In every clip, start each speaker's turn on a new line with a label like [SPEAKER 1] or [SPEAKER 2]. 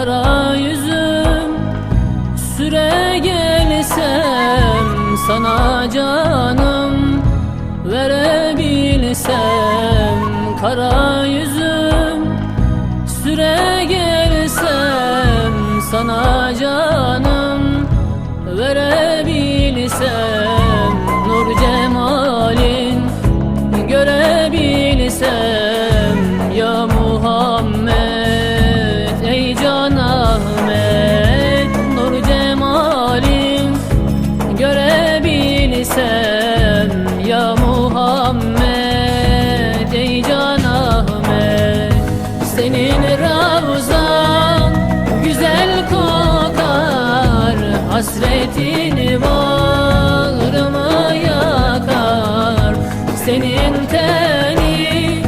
[SPEAKER 1] kara yüzüm. Süre gelsem sana canım. Verebilsem kara yüzüm. Süre gelsem sana canım. Verebilsem desem ya Muhammed ey can Ahmet. Senin Ravzan güzel kokar hasretin bağrımı yakar. Senin teni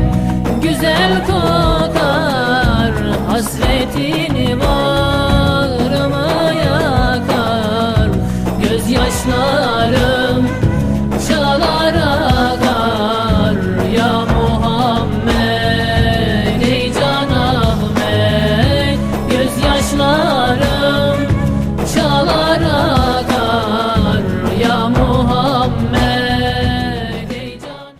[SPEAKER 1] güzel kokar hasretin bağrımı yakar. Gözyaşlar